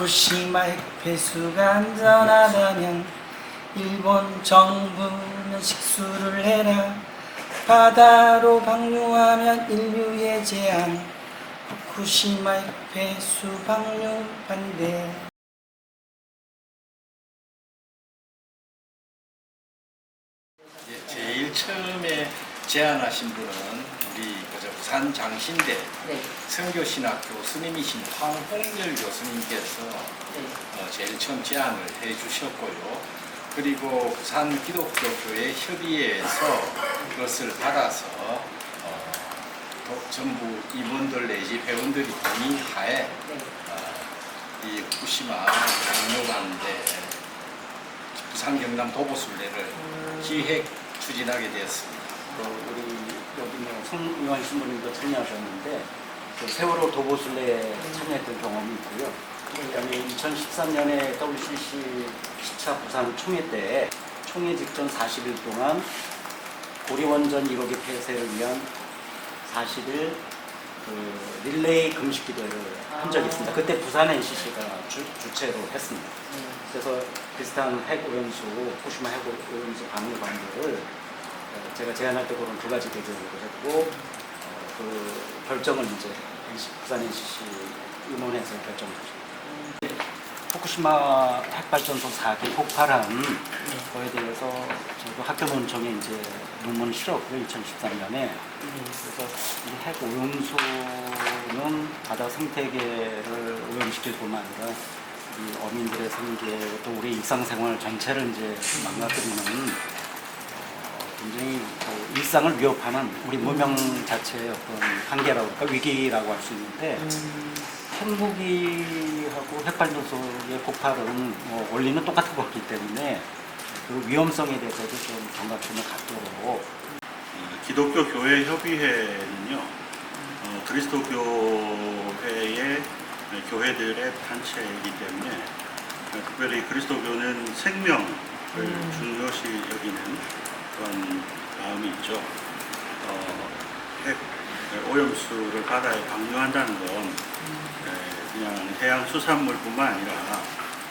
후쿠시마 핵폐수가 안전하다면 일본 정부는 식수를 해라. 바다로 방류하면 인류의 재앙. 후쿠시마 핵폐수 방류 반대. 예, 제일 처음에 제안하신 분은 부산 장신대 네, 선교신학 교수님이신 황홍열 교수님께서 네. 어, 제일 처음 제안을 해주셨고요. 그리고 부산 기독교 교회 협의회에서 그것을 받아서 어, 또 전부 임원들 내지 회원들이 동의하에 네. 어, 이 후쿠시마 장로관대 부산 경남 도보순례를 기획 추진하게 되었습니다. 또 우리 여기는 송의원 신부님도 참여하셨는데 그 세월호 도보순례에 참여했던 경험이 있고요. 그다음에 2013년에 WCC 10차 부산 총회 때 총회 직전 40일 동안 고리원전 1호기 폐쇄를 위한 40일 그 릴레이 금식 기도를 한 적이 있습니다. 그때 부산 NCC가 주, 주최로 했습니다. 그래서 비슷한 핵오염수, 후쿠시마 핵오염수 방류 방법을 어, 제가 제안할 때 그런 두 가지 대결을 했고 어, 그 결정을 이제 NC 부산 NCC 의논해서 결정했죠. 후쿠시마 핵발전소 4기 폭발한 거에 대해서 저도 학교 논청에 이제 논문을 실었고요, 2013년에. 그래서 이 핵 오염수는 바다 생태계를 오염시킬 뿐만 아니라 이 어민들의 생계 또 우리 일상생활 전체를 이제 망가뜨리는 어, 굉장히 그 일상을 위협하는 우리 문명 자체의 어떤 한계라고 할까? 위기라고 할 수 있는데 핵무기하고 핵발전소의 폭발은 뭐 원리는 똑같은 거기 때문에 그 위험성에 대해서도 좀 경각심을 갖도록. 어, 기독교 교회 협의회는요 어, 그리스도 교회의 교회들의 단체이기 때문에 어, 특별히 그리스도교는 생명을 중요시 여기는 그런 마음이 있죠. 어, 핵 오염수를 바다에 방류한다는 건 에, 그냥 해양 수산물뿐만 아니라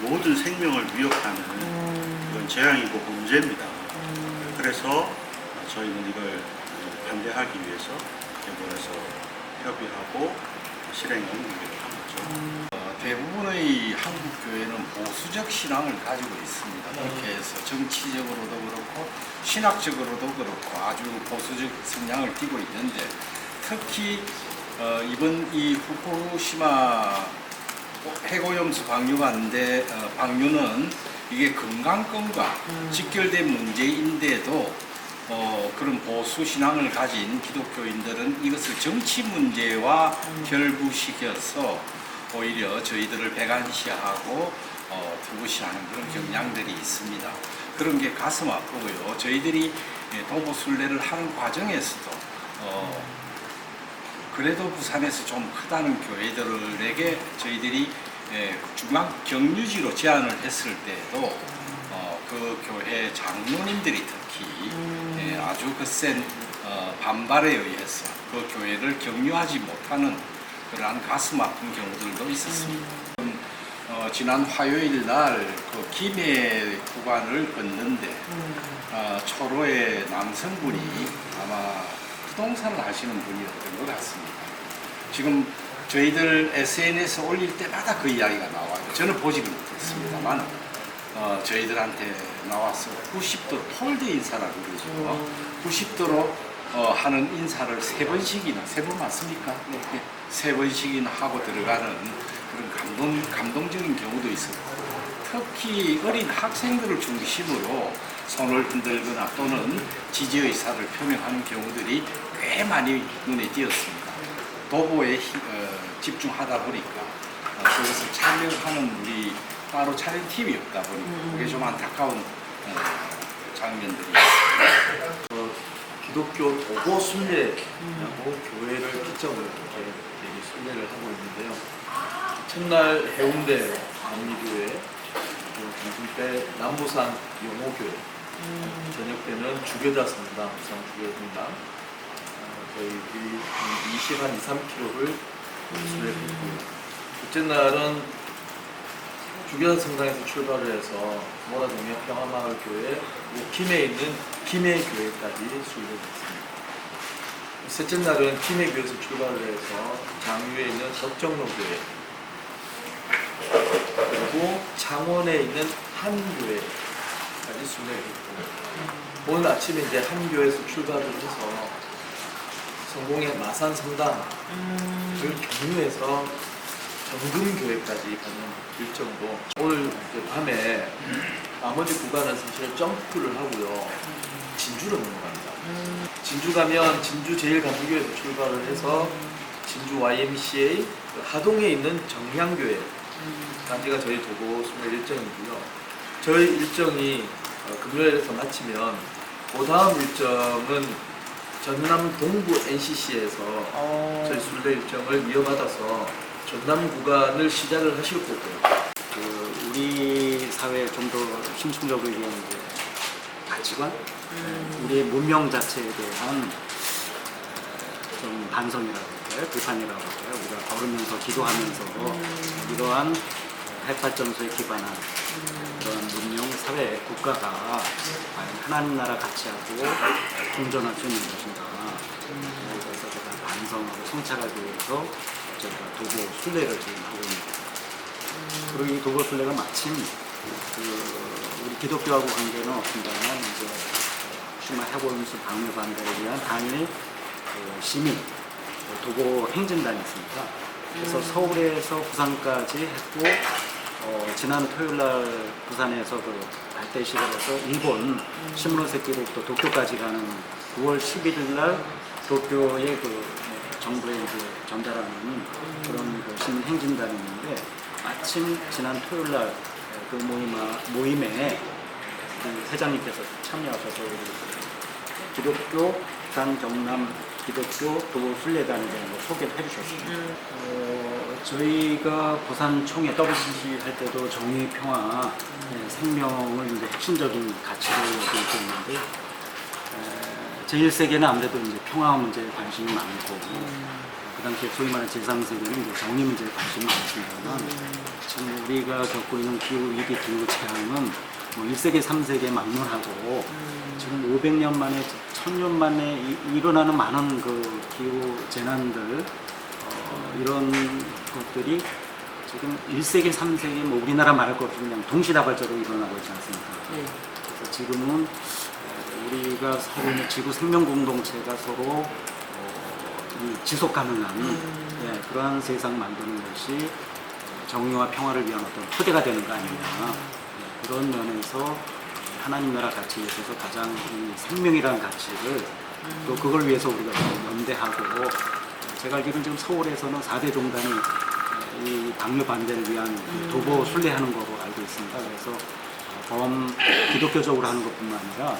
모든 생명을 위협하는 이건 재앙이고 문제입니다. 그래서 저희는 이걸 반대하기 위해서 일본에서 협의하고 실행을 한 거죠. 어, 대부분의 한국 교회는 보수적 신앙을 가지고 있습니다. 그렇게 해서 정치적으로도 그렇고 신학적으로도 그렇고 아주 보수적 성향을 띠고 있는데 특히 어, 이번 이 후쿠시마 핵오염수 방류관대 어, 방류는 이게 건강권과 직결된 문제인데도 어, 그런 보수 신앙을 가진 기독교인들은 이것을 정치 문제와 결부시켜서 오히려 저희들을 배관시하고 어, 두부시하는 그런 경향들이 있습니다. 그런 게 가슴 아프고요. 저희들이 예, 도보순례를 하는 과정에서도 어, 그래도 부산에서 좀 크다는 교회들에게 저희들이 예, 중앙 경유지로 제안을 했을 때에도 어, 그 교회 장로님들이 특히 예, 아주 그센 어, 반발에 의해서 그 교회를 격려하지 못하는 그러한 가슴 아픈 경우들도 있었습니다. 음, 어, 지난 화요일 날그 김해 구간을 걷는데 어, 초로의 남성분이 아마 부동산을 하시는 분이었던 것 같습니다. 지금 저희들 SNS 올릴 때마다 그 이야기가 나와요. 저는 보지는 못했습니다만 어, 저희들한테 나와서 90도 폴드 인사라고 그러죠. 90도로 어, 하는 인사를 세 번씩이나 세 번 맞습니까? 네. 세 번씩이나 하고 들어가는 그런 감동 감동적인 경우도 있었고 특히 어린 학생들을 중심으로 손을 흔들거나 또는 지지 의사를 표명하는 경우들이 꽤 많이 눈에 띄었습니다. 도보에 히- 어, 집중하다 보니까 어, 그것을 촬영하는 우리 따로 촬영 팀이 없다 보니 그게 좀 안타까운 어, 장면들이 있습니다. 어, 기독교 도보 순례라고 교회를 기점으로 이렇게 되게 순례를 하고 있는데요. 첫날 해운대 감리교회, 또 점심 때 남부산 용호교회, 저녁 때는 주교자 성당, 부산 주교성당, 어, 저희들이 한 20, 한 2, 3km를 순례했고요. 둘째 날은 주변 성당에서 출발을 해서 모라 동역 평화마을 교회 그리고 김해에 있는 김해 교회까지 순례했습니다. 셋째 날은 김해 교에서 출발을 해서 장유에 있는 덕정로 교회 그리고 창원에 있는 한 교회까지 순례했고 오늘 아침에 이제 한교에서 출발을 해서 성공의 마산 성당을 경유해서 정금 교회까지 가는 일정으로 오늘 밤에 나머지 구간은 사실 점프를 하고요 진주로 넘어갑니다. 진주 가면 진주 제일간부교에서 출발을 해서 진주 YMCA 그 하동에 있는 정향교회까지가 저희 도보 순례 일정이고요. 저희 일정이 어, 금요일에서 마치면 그 다음 일정은 전남 동부 NCC에서 저희 순례 일정을 이어받아서 전남 구간을 시작을 하실 거고요. 그 우리 사회에 좀 더 심층적으로 얘기하는 게 가치관, 우리의 문명 자체에 대한 어, 좀 반성이라고 할까요? 비판이라고 할까요? 우리가 걸으면서 기도하면서 이러한 핵발전소에 기반한 그런 문명 사회 국가가 과연 하나님 나라 가치하고 공존할 수 있는 것인가 그래서 제가 반성하고 성찰하기 위해서 저희가 도보 순례를 지금 하고 있습니다. 그리고 이 도보 순례가 마침 그 우리 기독교하고 관계는 없습니다만 이제 슈마 해골무수 방류 반대를 위한 단일 그 시민 그 도보 행진단이 있습니다. 그래서 서울에서 부산까지 했고 어, 지난 토요일 날 부산에서 그 발대식을 해서 일본 시모노세키로부터 도쿄까지 가는 9월 11일 날 도쿄의 그 정부에 이제 전달하는 그런 그 시민 행진단이 있는데 마침 지난 토요일 날 그 모임 모임에 그 회장님께서 참여하셔서 우리 기독교 부산 경남 기독교 도보 순례단에 대한 거 소개를 해주셨습니다. 어, 저희가 부산 총회 WCC 할 때도 정의, 평화, 네, 생명을 이제 핵심적인 가치로 여기고 있는데 에, 제1세계는 아무래도 이제 평화 문제에 관심이 많고 그 당시에 소위 말하는 제3세계는 이제 정의 문제에 관심이 많습니다만 지금 우리가 겪고 있는 기후 위기, 기후 재앙은 뭐 1세계, 3세계 막론하고 지금 500년 만에, 1000년 만에 이- 일어나는 많은 그 기후 재난들 어, 이런 것들이 지금 1세기, 3세기 뭐 우리나라 말할 것 없이 그냥 동시다발적으로 일어나고 있지 않습니까? 그래서 지금은 어, 우리가 서로 있는 지구 생명 공동체가 서로 어, 이 지속 가능한 예, 그러한 세상 만드는 것이 어, 정의와 평화를 위한 어떤 토대가 되는 거 아니냐. 예, 그런 면에서 하나님 나라 가치에 있어서 가장 이 생명이라는 가치를 또 그걸 위해서 우리가 좀 연대하고 제가 알기로는 지금 서울에서는 4대 종단이 이 방류 반대를 위한 그 도보 순례하는 거로 알고 있습니다. 그래서 어, 범 기독교적으로 하는 것뿐만 아니라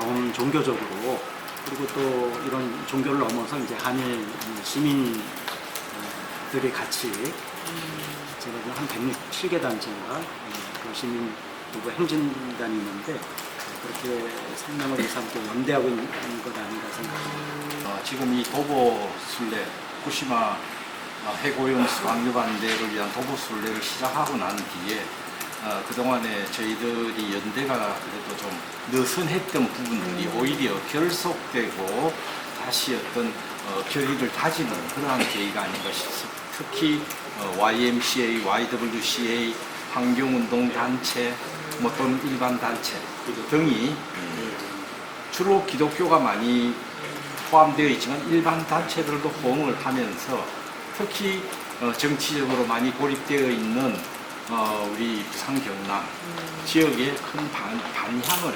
범 종교적으로 그리고 또 이런 종교를 넘어서 이제 한일 시민들이 같이 제가 지금 한 167개 단체가 그 시민 도보 행진단이 있는데 그렇게 생명을 위해서 함께 연대하고 있는 것 아닌가 생각합니다. 어, 지금 이 도보 순례 후쿠시마 어, 해고용 방류 반대를 위한 도보 순례를 시작하고 난 뒤에 어, 그동안에 저희들이 연대가 그래도 좀 느슨했던 부분들이 오히려 결속되고 다시 어떤 어, 결의를 다지는 그러한 계기가 아닌가 싶습니다. 특히 어, YMCA, YWCA, 환경운동단체, 뭐 또는 일반 단체 등이 주로 기독교가 많이 포함되어 있지만 일반 단체들도 호응을 하면서 특히 어, 정치적으로 많이 고립되어 있는 어, 우리 부산 경남 지역에 큰 반, 반향을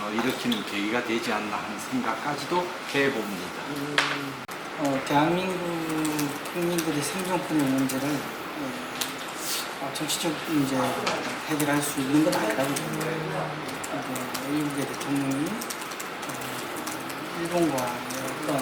어, 일으키는 계기가 되지 않나 하는 생각까지도 해봅니다. 어, 대한민국 국민들의 생존권의 문제를 어, 정치적 문제로 해결할 수 있는 건 아니라고 봅니다. 이게 미국의 대통령이 어, 일본과의 어떤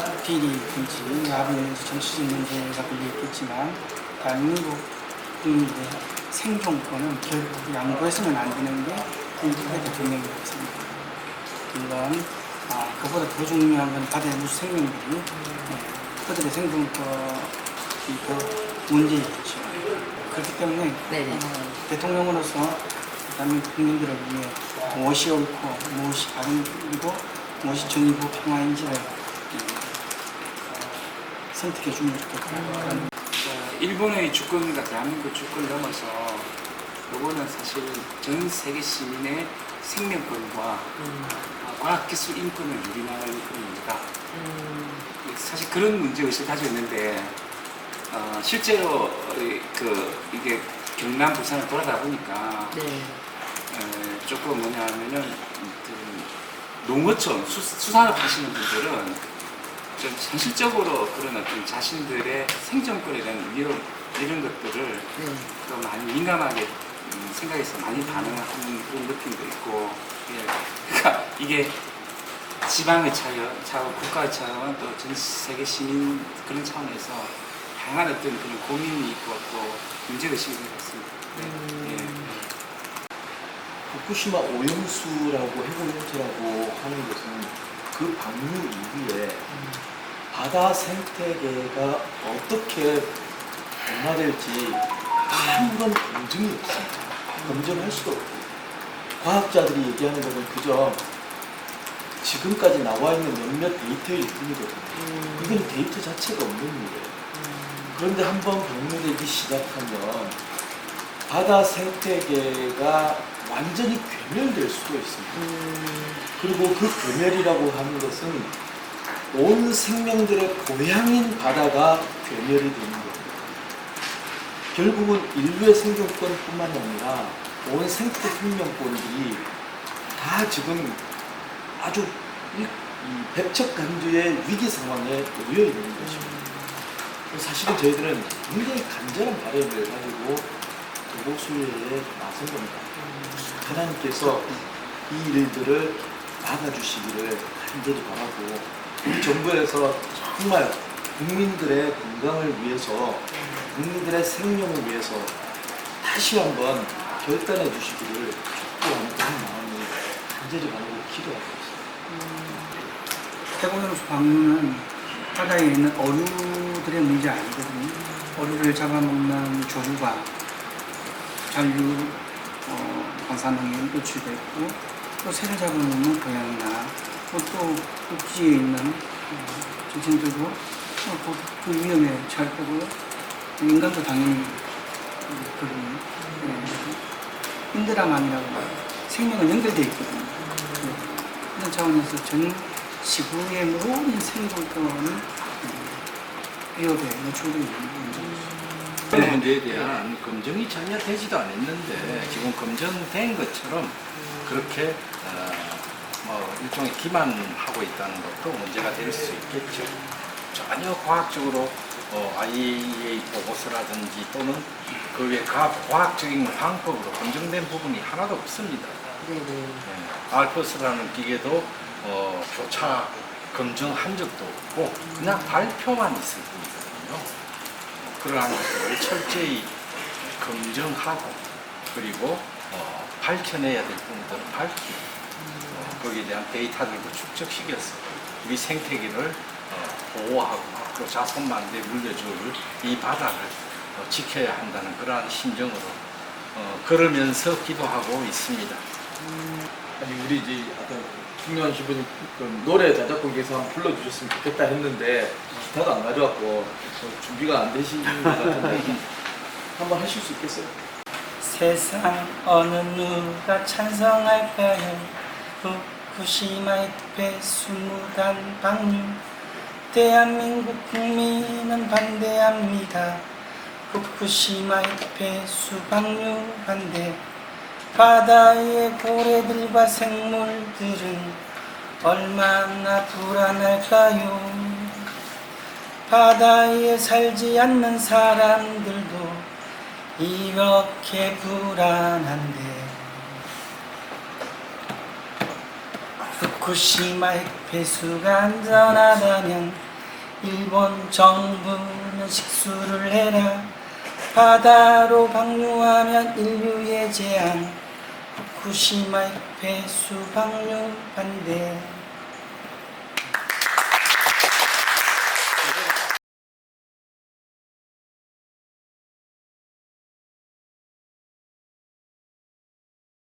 어, 비리든지 야비든지 정치적 문제가 걸려 있겠지만 대한민국 국민들의 생존권은 결국 양보해서는 안 되는 게 미국의 대통령이라고 생각합니다. 물론 아, 그보다 더 중요한 건 다들 우주 생명들이 네, 그들의 생존권이 더 문제겠죠. 그렇기 때문에. 어, 대통령으로서 대한민국 국민들을 위해 무엇이 옳고 무엇이 바른이고 무엇이 정의고 평화인지를 음, 어, 선택해 주면 좋겠다. 자, 일본의 주권과 대한민국 주권을 넘어서 요거는 사실 전 세계 시민의 생명권과 음, 아, 과학기술 인권을 유린할 그런 문제다. 음, 사실 그런 문제의식을 가지고 있는데 어, 실제로 그 이게 경남 부산을 돌아다 보니까 네. 에, 조금 뭐냐면은 그 농어촌 수, 수산업 하시는 분들은 좀 현실적으로 그런 어떤 자신들의 생존권이라는 이런 이런 것들을 네. 또 많이 민감하게 음, 생각해서 많이 반응하는 그런 느낌도 있고 예. 그러니까 이게 지방의 차원, 차원, 국가의 차원, 또 전 세계 시민 그런 차원에서 다양한 어떤 그런 고민이 있고 또 문제의식이 있는 것 같습니다. 네. 음. 후쿠시마 오염수라고 해고용토라고 하는 것은 그 방류 이후에 바다 생태계가 어떻게 변화될지 아무런 검증이 없습니다. 검증할 수도 없고 과학자들이 얘기하는 것은 그저 지금까지 나와 있는 몇몇 데이터일 뿐이거든요. 음, 이건 데이터 자체가 없는 일이에요. 그런데 한번 방류되기 시작하면 바다 생태계가 완전히 괴멸될 수도 있습니다. 음, 그리고 그 괴멸이라고 하는 것은 온 생명들의 고향인 바다가 괴멸이 되는 겁니다. 결국은 인류의 생존권뿐만 아니라 온 생태 생명권들이 다 지금 아주 백척간주의 위기 상황에 놓여 있는 것입니다. 사실은 저희들은 굉장히 간절한 바람을 가지고 도보수회에 나선 겁니다. 하나님께서 이 일들을 막아주시기를 간절히 바라고 우리 정부에서 정말 국민들의 건강을 위해서 국민들의 생명을 위해서 다시 한번 결단해 주시기를 촉구하는 마음이 간절히 바라고 기도하고 있습니다. 해고용수 방류는 바다에 있는 어류들의 문제 아니거든요. 어류를 잡아먹는 조류가 잔류 어, 방사능에 노출됐고 또 새를 잡아먹는 고양이나 또, 또 육지에 있는 어, 짐승들도 어, 그, 그 위험에 처할 거고요. 인간도 당연히 어, 그런 예, 인드라만이라고 생명은 연결되어 있거든요. 네. 그런 차원에서 전 지구의 모든 생물권이 위협에 노출되어 있는 문제입니다. 그 문제에 대한 검증이 전혀 되지도 않았는데 지금 검증된 것처럼 그렇게 어, 뭐 일종의 기만하고 있다는 것도 문제가 될 수 있겠죠. 전혀 과학적으로 어, IAEA 보고서라든지 또는 그 외 과학적인 방법으로 검증된 부분이 하나도 없습니다. 네. 알퍼스라는 기계도 어, 교차 검증한 적도 없고 그냥 발표만 있을 뿐이거든요. 어, 그러한 것들을 철저히 검증하고 그리고 어, 밝혀내야 될 부분들은 밝히고 어, 거기에 대한 데이터들도 축적시켜서 우리 생태계를 어, 보호하고 또 자손만대 물려줄 이 바다를 어, 지켜야 한다는 그러한 심정으로 어, 걸으면서 기도하고 있습니다. 아니 우리 이제 아까 김요한 씨분이 그 노래 자작곡에서 한번 불러주셨으면 좋겠다 했는데 기타도 안 가져왔고 어, 준비가 안 되신 것 같은데 한번 하실 수 있겠어요? 세상 어느 누가 찬성할까요? 후쿠시마의 배수무단 방류 대한민국 국민은 반대합니다. 후쿠시마의 배수 방류 반대 바다의 고래들과 생물들은 얼마나 불안할까요? 바다에 살지 않는 사람들도 이렇게 불안한데 후쿠시마 핵폐수가 안전하다면 일본 정부는 식수를 해라 바다로 방류하면 인류의 재앙 후쿠시마 핵폐수 방류 반대